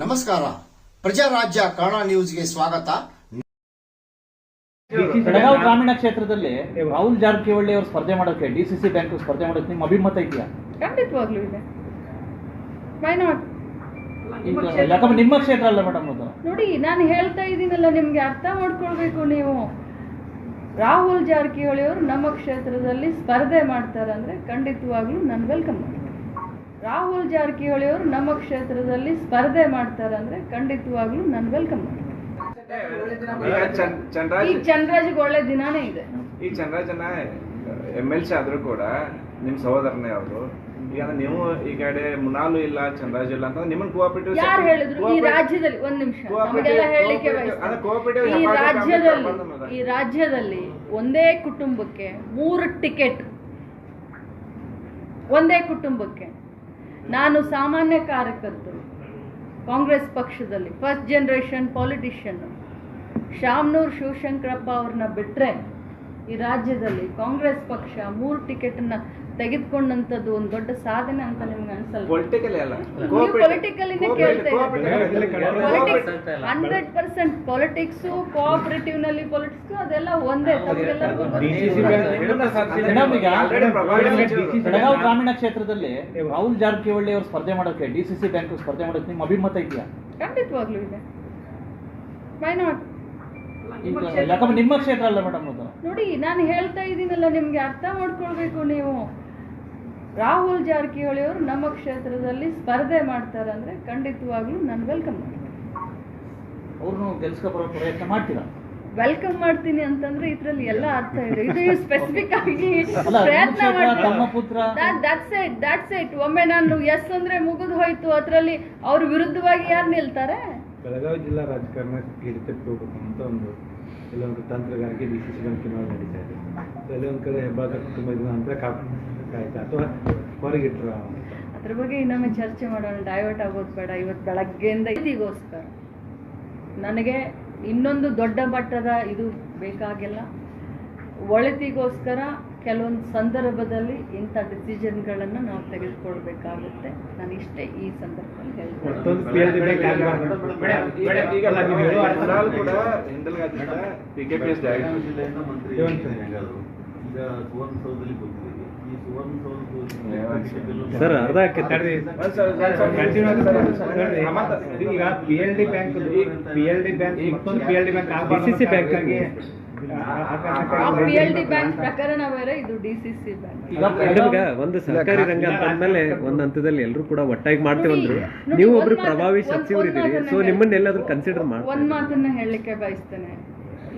ನಮಸ್ಕಾರ. ಪ್ರಜಾರಾಜ್ಯ ಕನ್ನಡ ನ್ಯೂಸ್ಗೆ ಸ್ವಾಗತ. ಬೆಳಗಾವಿ ಗ್ರಾಮೀಣ ಕ್ಷೇತ್ರದಲ್ಲಿ ರಾಹುಲ್ ಜಾರಕಿಹೊಳಿ ಅವರು ಸ್ಪರ್ಧೆ ಮಾಡೋಕೆ ಡಿ ಸಿ ಸಿ ಬ್ಯಾಂಕ್ ಸ್ಪರ್ಧೆ ಮಾಡೋಕೆ ನಿಮ್ಮ ಅಭಿಮತ ಇದೆಯಾ? ಖಂಡಿತವಾಗ್ಲೂ ಇದೆ. ವೈ ನಾಟ್ ಯಾಕಂದ್ರೆ ನಿಮ್ಮ ಕ್ಷೇತ್ರ ಅಲ್ಲ ಮೇಡಮ್ ಅದು. ನೋಡಿ ನಾನು ಹೇಳ್ತಾ ಇದ್ದೀನಲ್ಲ ನಿಮ್ಗೆ ಅರ್ಥ ಮಾಡ್ಕೊಳ್ಬೇಕು ನೀವು. ರಾಹುಲ್ ಜಾರಕಿಹೊಳಿ ಅವರು ನಮ್ಮ ಕ್ಷೇತ್ರದಲ್ಲಿ ಸ್ಪರ್ಧೆ ಮಾಡ್ತಾರೆ ಅಂದ್ರೆ ಖಂಡಿತವಾಗ್ಲೂ ನಾನು ವೆಲ್ಕಮ್ ಮಾಡ್ತೀನಿ. ರಾಹುಲ್ ಜಾರಕಿಹೊಳಿ ಅವರು ನಮ್ಮ ಕ್ಷೇತ್ರದಲ್ಲಿ ಸ್ಪರ್ಧೆ ಮಾಡ್ತಾರೆ ಅಂದ್ರೆ ಖಂಡಿತವಾಗ್ಲೂ ನಾನು ವೆಲ್ಕಮ್ ಮಾಡ್ತೀನಿ. ಈಗ ಚನ್- ಚಂದ್ರಾಜ್ ಒಳ್ಳೆ ದಿನಾನೇ ಇದೆ. ಈ ಚಂದ್ರಾಜನ ಎಂ ಎಲ್ ಸಿ ಆದರೂ ಕೂಡ ನಿಮ್ಮ ಸಹೋದರನೇ ಅವರು. ಈಗ ನೀವು ಈ ಕಡೆ ಮುನಾಲು ಇಲ್ಲ ಚಂದ್ರಾಜ್ ಇಲ್ಲ ಅಂತ ನಿಮ್ಮನ್ನ ಕೋಆಪರೇಟಿವ್ ಯಾರು ಹೇಳಿದ್ರು? ಈ ರಾಜ್ಯದಲ್ಲಿ ಒಂದ್ ನಿಮಿಷ. ಹೇಳಲಿಕ್ಕೆ ಈ ರಾಜ್ಯದಲ್ಲಿ ಈ ರಾಜ್ಯದಲ್ಲಿ ಒಂದೇ ಕುಟುಂಬಕ್ಕೆ ಮೂರು ಟಿಕೆಟ್. ಒಂದೇ ಕುಟುಂಬಕ್ಕೆ. ನಾನು ಸಾಮಾನ್ಯ ಕಾರ್ಯಕರ್ತರು. ಕಾಂಗ್ರೆಸ್ ಪಕ್ಷದಲ್ಲಿ first generation politician Shamanur Shivashankarappa ಅವ್ರನ್ನ ಬಿಟ್ರೆ ಈ ರಾಜ್ಯದಲ್ಲಿ ಕಾಂಗ್ರೆಸ್ ಪಕ್ಷ ಮೂರು ನ ತೆಗೆದುಕೊಂಡಂಥದ್ದು ಒಂದು ದೊಡ್ಡ ಸಾಧನೆ ಅಂತ ನಿಮ್ಗೆ ಅನ್ಸಲ್ಲ ಪೊಲಿಟಿಕಲ್ ಅಲ್ಲ. ನೀವು political ಇಂದ ಕೇಳ್ತಾ ಪಾಲಿಟಿಕ್ಸ್ ಹಂಡ್ರೆಡ್ ಪರ್ಸೆಂಟ್ ಪಾಲಿಟಿಕ್ಸ್ ಕೋಆಪರೇಟಿವ್ನಲ್ಲಿ ಪಾಲಿಟಿಕ್ಸ್ ಅದೆಲ್ಲ ಒಂದೇ ಬೆಳಗಾವಿ ಗ್ರಾಮೀಣ ಕ್ಷೇತ್ರದಲ್ಲಿ ರಾಹುಲ್ ಜಾರಕಿಹೊಳಿ ಅವರು ಸ್ಪರ್ಧೆ ಮಾಡೋಕೆ ಡಿಸಿಸಿ ಸಿ ಸಿ ಬ್ಯಾಂಕ್ ಸ್ಪರ್ಧೆ ಮಾಡೋಕೆ ನಿಮ್ಮ ಅಭಿಮತ ಇದೆಯಾ? ಖಂಡಿತವಾಗ್ಲೂ ಇದೆ. ವೈ ನಾಟ್ ಈಗ ನಿಮ್ಮ ಕ್ಷೇತ್ರ ಅಲ್ಲ ಮೇಡಮ್ ಅದು. ನೋಡಿ ನಾನು ಹೇಳ್ತಾ ಇದ್ದೀನಲ್ಲ ನಿಮಗೆ ಅರ್ಥ ಮಾಡ್ಕೊಳ್ಬೇಕು ನೀವು. ರಾಹುಲ್ ಜಾರಕಿಹೊಳಿ ಅವರು ನಮ್ಮ ಕ್ಷೇತ್ರದಲ್ಲಿ ಸ್ಪರ್ಧೆ ಮಾಡ್ತಾರೆ ಅಂದರೆ ಖಂಡಿತವಾಗ್ಲೂ ನಾನು ವೆಲ್ಕಮ್ ಮಾಡ್ತೀನಿ. ಅವ್ರನ್ನು ಗೆಲ್ಸ್ಕೊ ಬರೋ ಪ್ರಯತ್ನ ಮಾಡ್ತೀರಾ? ವೆಲ್ಕಮ್ ಮಾಡ್ತೀನಿ ಅಂತಂದ್ರೆ ಇದ್ರಲ್ಲಿ ಎಲ್ಲ ಅರ್ಥ ಇದೆ. ಇದು ಸ್ಪೆಸಿಫಿಕ್ ಆಗಿ ಪ್ರಯತ್ನ ದಟ್ಸ್ ಇಟ್ ದಟ್ಸ್ ಇಟ್ ಒಮ್ಮೆ ನಾನು ಎಸ್ ಅಂದ್ರೆ ಮುಗಿದು ಹೋಯ್ತು. ಅದರಲ್ಲಿ ಅವ್ರ ವಿರುದ್ಧವಾಗಿ ಯಾರು ನಿಲ್ತಾರೆ? ಬೆಳಗಾವಿ ಜಿಲ್ಲಾ ರಾಜಕಾರಣ ಹಿಡಿತಕ್ಕೆ ಹೋಗ್ಬೇಕು ಅಂತ ಒಂದು ಕೆಲವೊಂದು ತಂತ್ರಗಾರಿಕೆ ಡಿಸಿಷನ್ ಚುನಾವಣೆ ನಡೀತಾ ಇದೆ. ಕೆಲವೊಂದು ಕಡೆ ಹೆಬ್ಬಾಗ ತುಂಬ ದಿನ ಅಂತ ಕಾಯ್ತಾ ಅಥವಾ ಹೊರಗಿಟ್ರ ಅದ್ರ ಬಗ್ಗೆ ಇನ್ನೊಮ್ಮೆ ಚರ್ಚೆ ಮಾಡೋಣ. ಡೈವರ್ಟ್ ಆಗೋದು ಬೇಡ. ಇವತ್ತು ಬೆಳಗ್ಗೆಯಿಂದ ಇದೀಗೋಸ್ಕರ. ನನಗೆ ಇನ್ನೊಂದು ದೊಡ್ಡ ಮಟ್ಟದ ಇದು ಬೇಕಾಗಿಲ್ಲ. ಒಳಿತಿಗೋಸ್ಕರ ಕೆಲವೊಂದು ಸಂದರ್ಭದಲ್ಲಿ ಇಂಥ ಡಿಸಿಷನ್ಗಳನ್ನು ನಾವು ತೆಗೆದುಕೊಳ್ಬೇಕಾಗುತ್ತೆ ನಾನು ಇಷ್ಟೇ ಈ ಸಂದರ್ಭದಲ್ಲಿ ಸರ್ ಅರ್ಧ ಈಗ P L D bank P L D bank ಮತ್ತೊಂದು P L D bank C C bank ಆಗಿ ಪಿ ಎಲ್ ಡಿ ಬ್ಯಾಂಕ್ ಪ್ರಕರಣ ಬೇರೆ ಇದು ಡಿ ಸಿ ಸಿ ಬ್ಯಾಂಕ್ ಒಂದು ಸರ್ಕಾರಿ ರಂಗ ಅಂತ ಅಂದ್ಮೇಲೆ ಒಂದ್ ಹಂತದಲ್ಲಿ ಎಲ್ಲರೂ ಕೂಡ ಒಟ್ಟಾಗಿ ಮಾಡ್ತೀವಂದ್ರು ಅಂದ್ರು. ನೀವು ಒಂದ್ ಒಬ್ರು ಪ್ರಭಾವಿ ಒಂದ್- ಸಚಿವರಿದ್ದೀರಿ ಸೊ ನಿಮ್ಮನ್ನ ಎಲ್ಲಾದ್ರೂ ಕನ್ಸಿಡರ್ ಒಂದ್ ಮಾಡ್ತಾರೆ ಮಾತನ್ನ ಹೇಳಲಿಕ್ಕೆ ಬಯಸ್ತೇನೆ.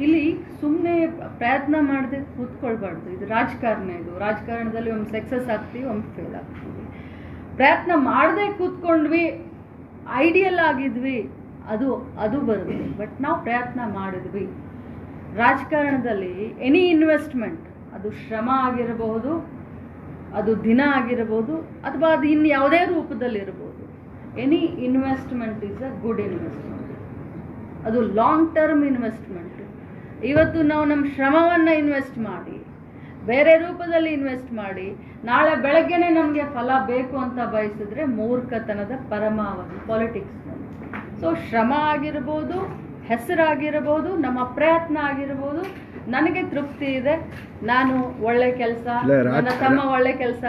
ಇಲ್ಲಿ ಸುಮ್ಮನೆ ಪ್ರಯತ್ನ ಮಾಡದೆ ಕೂತ್ಕೊಳ್ಬಾರ್ದು. ಇದು ರಾಜಕಾರಣ ಇದು. ರಾಜಕಾರಣದಲ್ಲಿ ಒಂದು ಸಕ್ಸಸ್ ಆಗ್ತೀವಿ ಒಂದು ಫೇಲ್ ಆಗ್ತೀವಿ. ಪ್ರಯತ್ನ ಮಾಡದೆ ಕೂತ್ಕೊಂಡ್ವಿ ಐಡಿಯಲ್ ಆಗಿದ್ವಿ ಅದು ಅದು ಬರುತ್ತೆ. ಬಟ್ ನಾವು ಪ್ರಯತ್ನ ಮಾಡಿದ್ವಿ. ರಾಜಕಾರಣದಲ್ಲಿ ಎನಿ ಇನ್ವೆಸ್ಟ್ಮೆಂಟ್ ಅದು ಶ್ರಮ ಆಗಿರಬಹುದು, ಅದು ದಿನ ಆಗಿರಬಹುದು, ಅಥವಾ ಅದು ಇನ್ನು ಯಾವುದೇ ಇರಬಹುದು. Any investment is a good investment ಅದು ಲಾಂಗ್ ಟರ್ಮ್ ಇನ್ವೆಸ್ಟ್ಮೆಂಟ್ ಇವತ್ತು ನಾವು ನಮ್ಮ ಶ್ರಮವನ್ನು ಇನ್ವೆಸ್ಟ್ ಮಾಡಿ, ಬೇರೆ ರೂಪದಲ್ಲಿ ಇನ್ವೆಸ್ಟ್ ಮಾಡಿ, ನಾಳೆ ಬೆಳಗ್ಗೆನೆ ನಮಗೆ ಫಲ ಬೇಕು ಅಂತ ಬಯಸಿದ್ರೆ ಮೂರ್ಖತನದ ಪರಮಾವಧಿ ಪಾಲಿಟಿಕ್ಸ್ನಲ್ಲಿ ಸೊ ಶ್ರಮ ಆಗಿರ್ಬೋದು ಹೆಸರಾಗಿರಬಹುದು ನಮ್ಮ ಪ್ರಯತ್ನ ಆಗಿರ್ಬೋದು ನನಗೆ ತೃಪ್ತಿ ಇದೆ. ನಾನು ಒಳ್ಳೆ ಕೆಲಸ ನನ್ನ ತಮ್ಮ ಒಳ್ಳೆ ಕೆಲಸ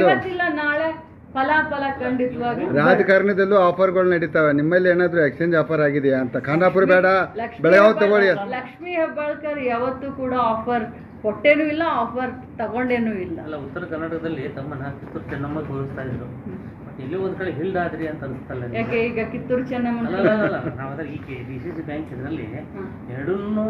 ಇವತ್ತಿಲ್ಲ ನಾಳೆ ಫಲಾಫಲ ಖಂಡಿತವಾಗಿ. ರಾಜಕಾರಣದಲ್ಲೂ ಆಫರ್ಗಳು ನಡೀತಾವೆ. ನಿಮ್ಮಲ್ಲಿ ಏನಾದ್ರು ಎಕ್ಸ್ಚೇಂಜ್ ಆಫರ್ ಆಗಿದೆಯಾ ಅಂತ? ಖಾನಾಪುರ ಬೇಡ. ಬೆಳಗಾವ್ ತಗೊಳ್ಳಿ ಲಕ್ಷ್ಮೀ ಹೆಬ್ಬಾಳ್ಕರ್ ಯಾವತ್ತೂ ಕೂಡ ಆಫರ್ ಕೊಟ್ಟೇನೂ ಇಲ್ಲ ಆಫರ್ ತಗೊಂಡೇನೂ ಇಲ್ಲ. ಅಲ್ಲ ಉತ್ತರ ಕರ್ನಾಟಕದಲ್ಲಿ ತಮ್ಮನ್ನ ಕಿತ್ತೂರು ಚೆನ್ನಮ್ಮ ತೋರಿಸ್ತಾ ಇದ್ರು. ಇಲ್ಲಿ ಒಂದ್ ಕಡೆ ಹಿಲ್ಡ್ ಆದ್ರಿ ಅಂತ ಅನಿಸ್ತಲ್ಲ? ಯಾಕೆ ಈಗ ಕಿತ್ತೂರು ಚೆನ್ನಮ್ಮ ಅಲ್ಲ ಅಲ್ಲ, ಅಲ್ಲ ನಾವು ಅದ್ರ ಈ ಡಿ ಸಿ ಸಿ ಬ್ಯಾಂಕ್ ಇದರಲ್ಲಿ ಎರಡನ್ನೂ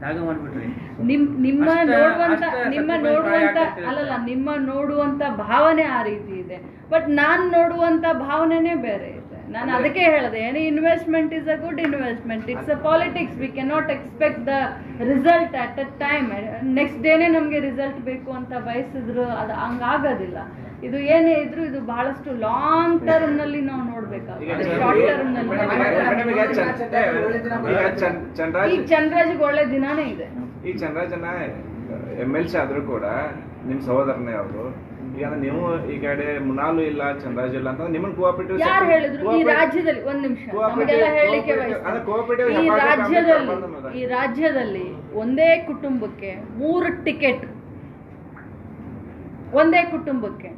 ತ್ಯಾಗ ಮಾಡ್ಬಿಟ್ರಿ. ನಿಮ್ ನಿಮ್ಮ ನೋಡುವಂತ ನಿಮ್ಮ ನೋಡುವಂತ ಅಲ್ಲಲ್ಲ ನಿಮ್ಮ ನೋಡುವಂತ ಭಾವನೆ ಆ ರೀತಿ ಇದೆ. ಬಟ್ ನಾನ್ ನೋಡುವಂತ ಭಾವನೆನೇ ಬೇರೆ. ನಾನು ಅದಕ್ಕೆ ಹೇಳಿದೆ any investment is a good investment it's a politics we can not expect the result at a time next ಡೇನೇ ನಮಗೆ ರಿಸಲ್ಟ್ ಬೇಕು ಅಂತ ಬಯಸಿದ್ರು ಅದು ಹಂಗಾಗೋದಿಲ್ಲ. ಇದು ಏನೇ ಇದ್ರು ಇದು ಬಹಳಷ್ಟು ಲಾಂಗ್ ಟರ್ಮ್ನಲ್ಲಿ ನಾವು ನೋಡ್ಬೇಕಾಗುತ್ತೆ. ಶಾರ್ಟ್ ಟರ್ಮ್ನಲ್ಲಿ ಈಗ ಚಂದ್ರಾಜ್ಗೆ ಒಳ್ಳೆ ದಿನಾನೇ ಇದೆ. ಈ ಚಂದ್ರಾಜನ ಎಂ ಎಲ್ ಸಿ ಆದ್ರೂ ಕೂಡ ನಿಮ್ ಸಹೋದರನೇ ಅವರು ಅಂದ್ರೆ ನೀವು ಈ ಕಡೆ ಮುನಾಲು ಇಲ್ಲ ಚಂದ್ರಾಜ್ ಇಲ್ಲ ಅಂತ ನಿಮ್ಮನ್ನ ಕೋಆಪರೇಟಿವ್ ಯಾರು ಹೇಳಿದ್ರು? ಈ ರಾಜ್ಯದಲ್ಲಿ ಒಂದ್ ನಿಮಿಷ. ನಮಗೆಲ್ಲ ಹೇಳಲಿಕ್ಕೆ ಈ ರಾಜ್ಯದಲ್ಲಿ ಈ ರಾಜ್ಯದಲ್ಲಿ ಒಂದೇ ಕುಟುಂಬಕ್ಕೆ ಮೂರು ಟಿಕೆಟ್. ಒಂದೇ ಕುಟುಂಬಕ್ಕೆ.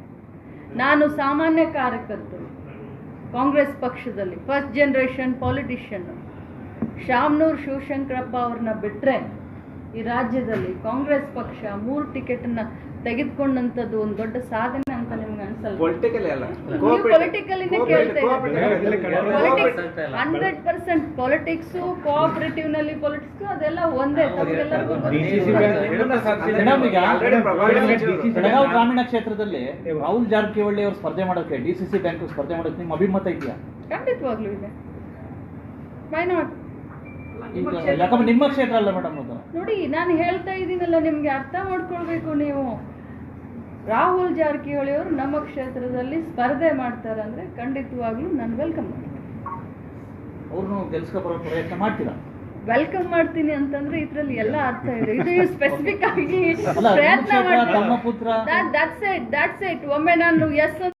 ನಾನು ಸಾಮಾನ್ಯ ಕಾರ್ಯಕರ್ತರು. ಕಾಂಗ್ರೆಸ್ ಪಕ್ಷದಲ್ಲಿ first generation politician Shamanur Shivashankarappa ಅವ್ರನ್ನ ಬಿಟ್ರೆ ಈ ರಾಜ್ಯದಲ್ಲಿ ಕಾಂಗ್ರೆಸ್ ಪಕ್ಷ ಮೂರು ಟಿಕೆಟ್ನ ತೆಗೆದುಕೊಂಡಂಥದ್ದು ಒಂದು ದೊಡ್ಡ ಸಾಧನೆ ಅಂತ ನಿಮ್ಗೆ ಅನ್ಸಲ್ಲ ಪೊಲಿಟಿಕಲ್ ಅಲ್ಲ. ನೀವು ಪೊಲಿಟಿಕಲಿನೇ ಕೇಳ್ತಾ. ಹಂಡ್ರೆಡ್ ಪರ್ಸೆಂಟ್ ಪೊಲಿಟಿಕ್ಸ್ ಕೋಆಪರೇಟಿವ್ನಲ್ಲಿ ಪೊಲಿಟಿಕ್ಸ್ ಅದೆಲ್ಲ ಒಂದೇ. ಬೆಳಗಾವಿ ಗ್ರಾಮೀಣ ಕ್ಷೇತ್ರದಲ್ಲಿ ರಾಹುಲ್ ಜಾರಕಿಹೊಳಿ ಅವರು ಸ್ಪರ್ಧೆ ಮಾಡೋಕೆ ಡಿ ಸಿ ಸಿ ಬ್ಯಾಂಕ್ ಸ್ಪರ್ಧೆ ಮಾಡೋಕೆ ನಿಮ್ಮ ಅಭಿಮತ ಇದೆಯಾ? ಖಂಡಿತವಾಗ್ಲೂ ಇದೆ. ವೈ ನಾಟ್ ಯಾಕಂದ್ರೆ ನಿಮ್ಮ ಕ್ಷೇತ್ರ ಅಲ್ಲ ಮೇಡಮ್ ಅದು. ನೋಡಿ ನಾನು ಹೇಳ್ತಾ ಇದ್ದೀನಲ್ಲ ನಿಮ್ಗೆ ಅರ್ಥ ಮಾಡ್ಕೊಳ್ಬೇಕು ನೀವು. ರಾಹುಲ್ ಜಾರಕಿಹೊಳಿ ಅವರು ನಮ್ಮ ಕ್ಷೇತ್ರದಲ್ಲಿ ಸ್ಪರ್ಧೆ ಮಾಡ್ತಾರಂದ್ರೆ ಖಂಡಿತವಾಗ್ಲೂ ನಾನು ವೆಲ್ಕಮ್ ಮಾಡ್ತೀನಿ. ಅವ್ರನ್ನು ಗೆಲ್ಸ್ಕೊ ಬರೋ ಪ್ರಯತ್ನ ಮಾಡ್ತೀರಾ? ವೆಲ್ಕಮ್ ಮಾಡ್ತೀನಿ ಅಂತಂದ್ರೆ ಇದ್ರಲ್ಲಿ ಎಲ್ಲ ಅರ್ಥ ಇದೆ. ಇದು ಸ್ಪೆಸಿಫಿಕ್ ಆಗಿ ಪ್ರಯತ್ನ ಮಾಡ್ತೀನಿ. ಒಮ್ಮೆ ನಾನು ಎಸ್